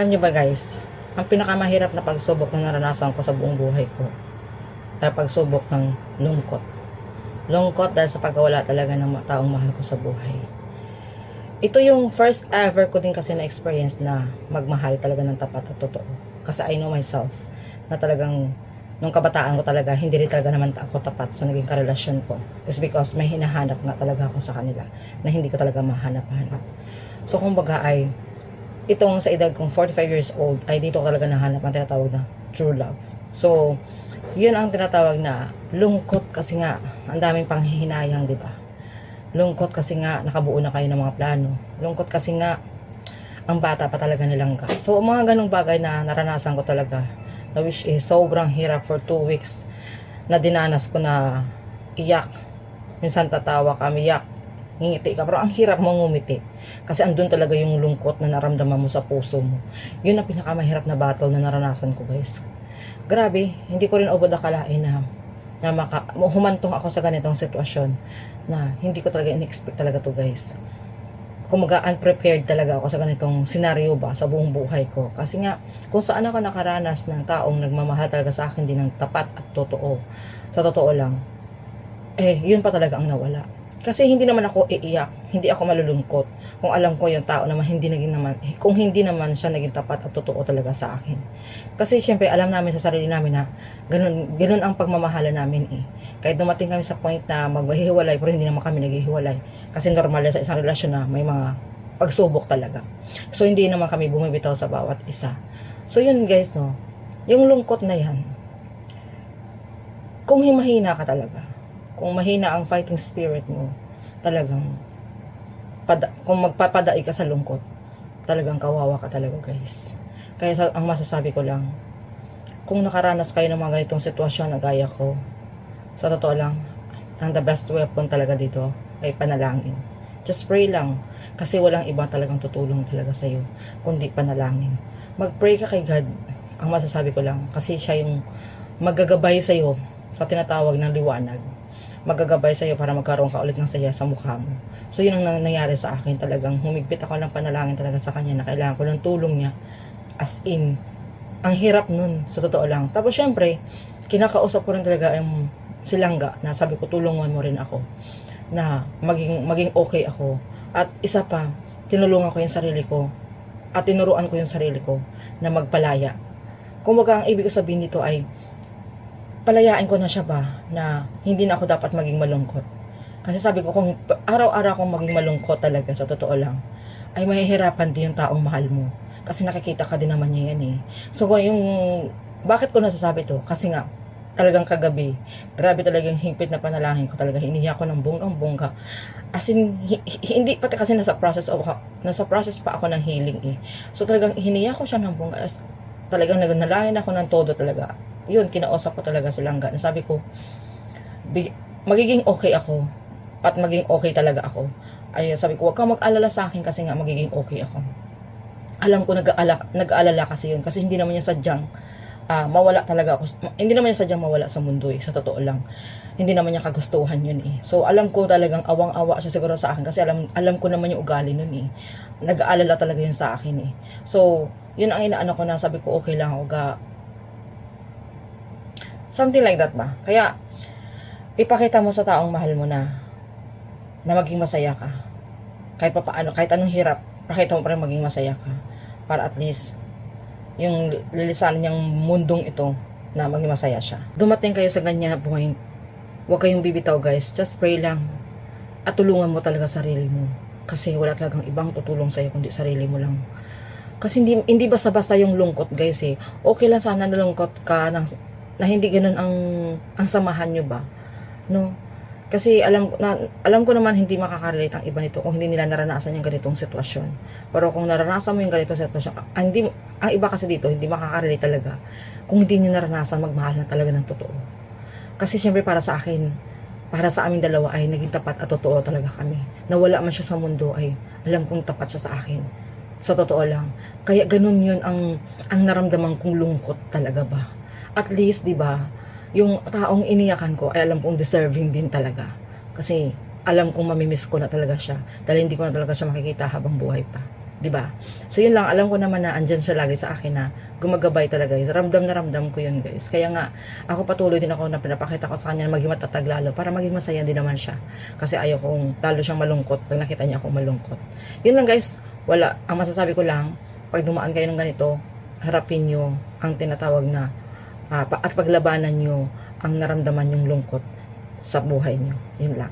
Alam niyo ba guys, ang pinakamahirap na pagsubok na naranasan ko sa buong buhay ko ay pagsubok ng lungkot. Lungkot dahil sa pagkawala talaga ng taong mahal ko sa buhay. Ito yung first ever ko din kasi na experience na magmahal talaga ng tapat at totoo. Kasi I know myself na talagang nung kabataan ko talaga, hindi rin talaga naman ako tapat sa naging karelasyon ko. It's because may hinahanap nga talaga ako sa kanila na hindi ko talaga mahanap-hanap. So kumbaga ay itong sa edad kong 45 years old ay dito ko talaga nahanap ang tinatawag na true love. So, yun ang tinatawag na lungkot kasi nga ang daming panghihinayang, di ba? Lungkot kasi nga nakabuo na kayo ng mga plano. Lungkot kasi nga ang bata pa talaga nilangga. So, mga ganong bagay na naranasan ko talaga na which is sobrang hirap for two weeks na dinanas ko na iyak. Minsan tatawa ka, iyak, ngingiti ka. Pero ang hirap mo ngumiti. Kasi andun talaga yung lungkot na naramdaman mo sa puso mo. Yun ang pinakamahirap na battle na naranasan ko guys. Grabe, hindi ko rin ubod akalain na na maka, humantong ako sa ganitong sitwasyon na hindi ko talaga in-expect talaga to guys. Kumaga unprepared talaga ako sa ganitong senaryo ba sa buong buhay ko. Kasi nga, kung saan ako nakaranas ng taong nagmamahal talaga sa akin din ng tapat at totoo. Sa totoo lang, eh, yun pa talaga ang nawala. Kasi hindi naman ako iiyak, hindi ako malulungkot. Kung alam ko yung tao naman hindi naging naman, kung hindi naman siya naging tapat at totoo talaga sa akin. Kasi syempre alam namin sa sarili namin na ganun, ganun ang pagmamahala namin eh. Kahit dumating kami sa point na maghihiwalay, pero hindi naman kami naghihiwalay. Kasi normal sa isang relasyon na may mga pagsubok talaga. So hindi naman kami bumibitaw sa bawat isa. So yun guys no, yung lungkot na yan, kung himahina ka talaga, kung mahina ang fighting spirit mo, talagang pada, kung magpapadai ka sa lungkot, talagang kawawa ka talaga guys. Kaya sa, ang masasabi ko lang, kung nakaranas kayo ng mga ganitong sitwasyon na gaya ko, sa totoo lang, ang the best weapon talaga dito ay panalangin. Just pray lang. Kasi walang iba talagang tutulong talaga sa'yo, kundi panalangin. Mag-pray ka kay God. Ang masasabi ko lang, kasi siya yung magagabay sa'yo sa tinatawag ng liwanag magagabay sa'yo para magkaroon ka ulit ng saya sa mukha mo. So, yun ang nang- nangyari sa akin talagang humigpit ako ng panalangin talaga sa kanya na kailangan ko ng tulong niya. As in, ang hirap nun, sa totoo lang. Tapos, syempre, kinakausap ko rin talaga yung silangga na sabi ko, tulungan mo rin ako na maging, maging okay ako. At isa pa, tinulungan ko yung sarili ko at tinuruan ko yung sarili ko na magpalaya. Kumbaga, ang ibig ko sabihin dito ay palayain ko na siya ba na hindi na ako dapat maging malungkot. Kasi sabi ko, kung araw-araw akong maging malungkot talaga, sa totoo lang, ay mahihirapan din yung taong mahal mo. Kasi nakikita ka din naman niya yan eh. So, yung, bakit ko nasasabi to? Kasi nga, talagang kagabi, grabe talagang higpit na panalangin ko talaga, hinihiya ko ng bonggang-bongga. As in, hi- hi- hindi, pati kasi nasa process, of, nasa process pa ako ng healing eh. So, talagang hiniya ko siya ng bongga. As, talagang nagnalangin ako ng todo talaga yun, kinausap ko talaga si Langga. Nasabi ko, magiging okay ako at maging okay talaga ako. Ay, sabi ko, huwag kang mag-alala sa akin kasi nga magiging okay ako. Alam ko nag-aalala, nag-aalala kasi yun kasi hindi naman niya sadyang ah, mawala talaga ako. Hindi naman niya sadyang mawala sa mundo eh, sa totoo lang. Hindi naman niya kagustuhan yun eh. So alam ko talagang awang-awa siya siguro sa akin kasi alam alam ko naman yung ugali nun eh. Nag-aalala talaga yun sa akin eh. So, yun ang inaano ko na sabi ko okay lang ako ga Something like that ba? Kaya, ipakita mo sa taong mahal mo na na maging masaya ka. Kahit pa paano, kahit anong hirap, pakita mo pa rin maging masaya ka. Para at least, yung lilisanan niyang mundong ito na maging masaya siya. Dumating kayo sa ganyan point, huwag kayong bibitaw guys. Just pray lang. At tulungan mo talaga sarili mo. Kasi wala talagang ibang tutulong sa'yo kundi sarili mo lang. Kasi hindi, hindi basta-basta yung lungkot guys eh. Okay lang sana nalungkot ka ng na hindi ganun ang ang samahan nyo ba? No? Kasi alam na, alam ko naman hindi makakarelate ang iba nito kung hindi nila naranasan yung ganitong sitwasyon. Pero kung naranasan mo yung ganitong sitwasyon ah, hindi ang iba kasi dito hindi makakarelate talaga kung hindi niyo naranasan magmahal na talaga ng totoo. Kasi syempre para sa akin para sa aming dalawa ay naging tapat at totoo talaga kami. Nawala man siya sa mundo ay alam kong tapat siya sa akin. Sa totoo lang. Kaya ganun yun ang ang naramdaman kong lungkot talaga ba at least, di ba, yung taong iniyakan ko, ay alam kong deserving din talaga. Kasi, alam kong mamimiss ko na talaga siya. Dahil hindi ko na talaga siya makikita habang buhay pa. 'di ba? So yun lang, alam ko naman na andyan siya lagi sa akin na gumagabay talaga guys. Ramdam na ramdam ko yun guys. Kaya nga, ako patuloy din ako na pinapakita ko sa kanya na maging matatag lalo para maging masaya din naman siya. Kasi ayaw kong lalo siyang malungkot pag nakita niya ako malungkot. Yun lang guys, wala. Ang masasabi ko lang, pag dumaan kayo ng ganito, harapin nyo ang tinatawag na pa- at paglabanan nyo ang naramdaman yung lungkot sa buhay nyo. Yun lang.